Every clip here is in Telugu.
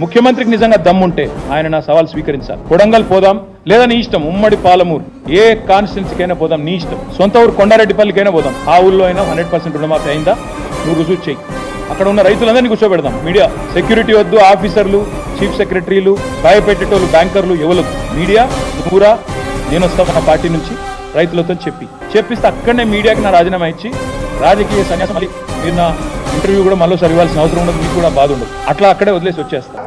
ముఖ్యమంత్రికి నిజంగా దమ్ముంటే ఆయన నా సవాల్ స్వీకరించాలి. కొడంగల్ పోదాం లేదా నీ ఇష్టం ఉమ్మడి పాలమూరు. ఏ కాన్స్టిట్యున్సీకైనా పోదాం నీ ఇష్టం. సొంత ఊరు కొండారెడ్డిపల్లికైనా పోదాం. ఆ ఊళ్ళో అయినా హండ్రెడ్ పర్సెంట్ రుణమాఫీ అయిందా? నువ్వు రుజువు చెయ్యి. అక్కడ ఉన్న రైతులందరినీ కూర్చోబెడదాం. మీడియా. సెక్యూరిటీ వద్దు ఆఫీసర్లు చీఫ్ సెక్రటరీలు భయపెట్టేటోళ్ళు బ్యాంకర్లు ఎవరు మీడియా నువ్వురా నేను వస్తా నా పార్టీ నుంచి రైతులతో చెప్పి. చెప్పిస్తే అక్కడనే మీడియాకి నా రాజీనామా ఇచ్చి రాజకీయ సన్యాసం మళ్ళీ మీరు నా ఇంటర్వ్యూ కూడా మళ్ళీ సరివాల్సిన అవసరం ఉండదు మీకు కూడా బాధ ఉండదు. అట్లా అక్కడే వదిలేసి వచ్చేస్తా.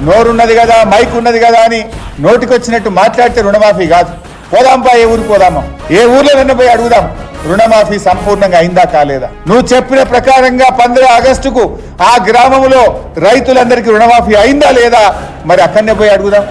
నోరున్నది కదా మైక్ ఉన్నది కదా అని నోటికొచ్చినట్టు మాట్లాడితే రుణమాఫీ కాదు. పోదాంపా ఏ ఊరు పోదామా. ఏ ఊర్లో పోయి అడుగుదాం. రుణమాఫీ సంపూర్ణంగా అయిందా కాలేదా? నువ్వు చెప్పిన ప్రకారంగా పంద్ర ఆగస్టుకు ఆ గ్రామంలో రైతులందరికీ రుణమాఫీ అయిందా లేదా? మరి అక్కడనే పోయి అడుగుదాం.